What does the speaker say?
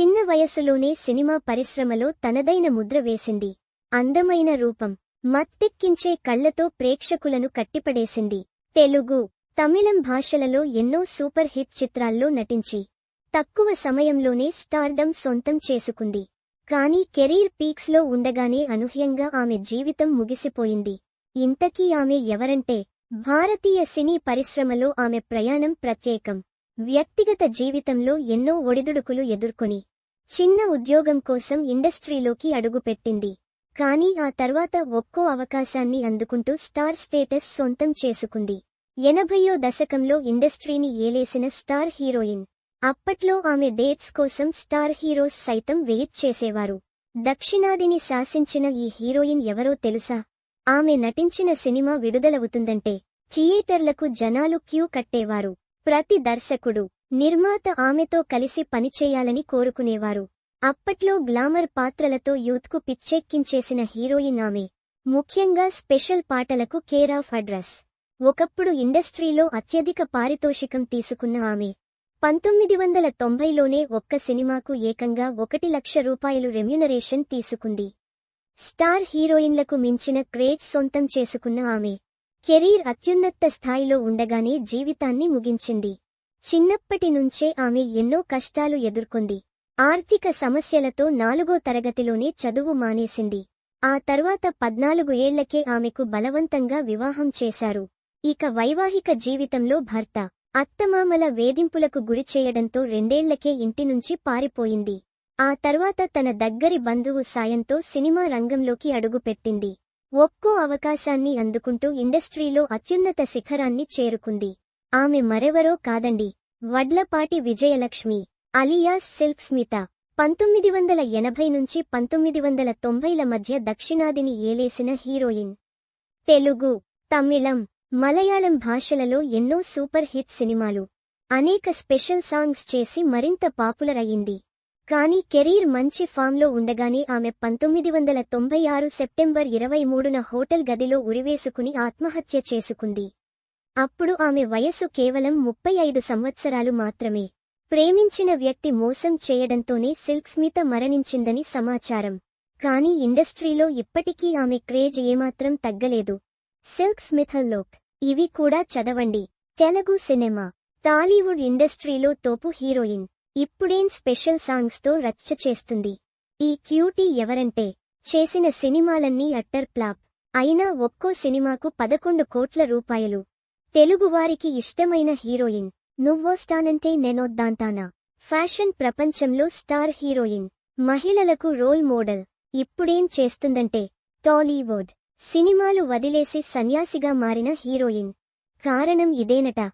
చిన్న వయసులోనే సినిమా పరిశ్రమలో తనదైన ముద్ర వేసింది. అందమైన రూపం. మత్తెక్కించే కళ్ళతో ప్రేక్షకులను కట్టిపడేసింది. తెలుగు తమిళం భాషలలో ఎన్నో సూపర్ హిట్ చిత్రాల్లో నటించి తక్కువ సమయంలోనే స్టార్డమ్ సొంతం చేసుకుంది. కానీ కెరీర్ పీక్స్లో ఉండగానే అనూహ్యంగా ఆమె జీవితం ముగిసిపోయింది. ఇంతకీ ఆమె ఎవరంటే భారతీయ సినీ పరిశ్రమలో ఆమె ప్రయాణం ప్రత్యేకం. వ్యక్తిగత జీవితంలో ఎన్నో ఒడిదుడుకులు ఎదుర్కొని చిన్న ఉద్యోగం కోసం ఇండస్ట్రీలోకి అడుగుపెట్టింది. కానీ ఆ తర్వాత ఒక్కో అవకాశాన్ని అందుకుంటూ స్టార్ స్టేటస్ సొంతం చేసుకుంది. ఎనభయో దశకంలో ఇండస్ట్రీని ఏలేసిన స్టార్ హీరోయిన్. అప్పట్లో ఆమె డేట్స్ కోసం స్టార్ హీరోస్ సైతం వెయిట్ చేసేవారు. దక్షిణాదిని శాసించిన ఈ హీరోయిన్ ఎవరో తెలుసా? ఆమె నటించిన సినిమా విడుదలవుతుందంటే థియేటర్లకు జనాలు క్యూ కట్టేవారు. ప్రతి దర్శకుడు నిర్మాత ఆమెతో కలిసి పనిచేయాలని కోరుకునేవారు. అప్పట్లో గ్లామర్ పాత్రలతో యూత్కు పిచ్చెక్కించేసిన హీరోయిన్ ఆమె ముఖ్యంగా స్పెషల్ పాటలకు కేర్ ఆఫ్ అడ్రస్. ఒకప్పుడు ఇండస్ట్రీలో అత్యధిక పారితోషికం తీసుకున్న ఆమె పంతొమ్మిది వందల తొంభైలోనే ఒక్క సినిమాకు ఏకంగా ఒకటి లక్ష రూపాయలు రెమ్యునరేషన్ తీసుకుంది. స్టార్ హీరోయిన్లకు మించిన క్రేజ్ సొంతం చేసుకున్న ఆమె కెరీర్ అత్యున్నత స్థాయిలో ఉండగానే జీవితాన్ని ముగించింది. చిన్నప్పటి నుంచే ఆమె ఎన్నో కష్టాలు ఎదుర్కొంది. ఆర్థిక సమస్యలతో నాలుగో తరగతిలోనే చదువు మానేసింది. ఆ తర్వాత పద్నాలుగు ఏళ్ళకే ఆమెకు బలవంతంగా వివాహం చేశారు. ఇక వైవాహిక జీవితంలో భర్త అత్తమామల వేధింపులకు గురిచేయడంతో రెండేళ్ళకే ఇంటి నుంచి పారిపోయింది. ఆ తర్వాత తన దగ్గరి బంధువు సాయంతో సినిమా రంగంలోకి అడుగుపెట్టింది. ఒక్కో అవకాశాన్ని అందుకుంటూ ఇండస్ట్రీలో అత్యున్నత శిఖరాన్ని చేరుకుంది. ఆమె మరెవరో కాదండి. Vadlapati Vijayalakshmi alias silk Smitha. పంతొమ్మిది వందల ఎనభై నుంచి పంతొమ్మిది వందల తొంభైల మధ్య దక్షిణాదిని ఏలేసిన హీరోయిన్. తెలుగు తమిళం మలయాళం భాషలలో ఎన్నో సూపర్ హిట్ సినిమాలు. అనేక స్పెషల్ సాంగ్స్ చేసి మరింత పాపులర్ అయింది. కానీ కెరీర్ మంచి ఫామ్లో ఉండగానే ఆమె పంతొమ్మిది వందల తొంభై ఆరు సెప్టెంబర్ ఇరవై మూడున హోటల్ గదిలో ఉరివేసుకుని ఆత్మహత్య చేసుకుంది. అప్పుడు ఆమె వయస్సు కేవలం ముప్పై ఐదు సంవత్సరాలు మాత్రమే. ప్రేమించిన వ్యక్తి మోసం చేయడంతోనే సిల్క్ స్మిత మరణించిందని సమాచారం. కానీ ఇండస్ట్రీలో ఇప్పటికీ ఆమె క్రేజ్ ఏమాత్రం తగ్గలేదు. సిల్క్ స్మిథల్లోక్ ఇవి కూడా చదవండి. తెలుగు సినిమా. టాలీవుడ్ ఇండస్ట్రీలో తోపు హీరోయిన్. ఇప్పుడేం స్పెషల్ సాంగ్స్తో రచ్చ చేస్తుంది? ఈ క్యూటీ ఎవరంటే చేసిన సినిమాలన్నీ అట్టర్ ప్లాప్ అయినా ఒక్కో సినిమాకు పదకొండు కోట్ల రూపాయలు. తెలుగువారికి ఇష్టమైన హీరోయిన్. నువ్వోస్తానంటే నేనొద్దాంతానా ఫ్యాషన్ ప్రపంచంలో స్టార్ హీరోయిన్. మహిళలకు రోల్ మోడల్. ఇప్పుడేం చేస్తుందంటే టాలీవుడ్. సినిమాలు వదిలేసి సన్యాసిగా మారిన హీరోయిన్. కారణం ఇదేనట.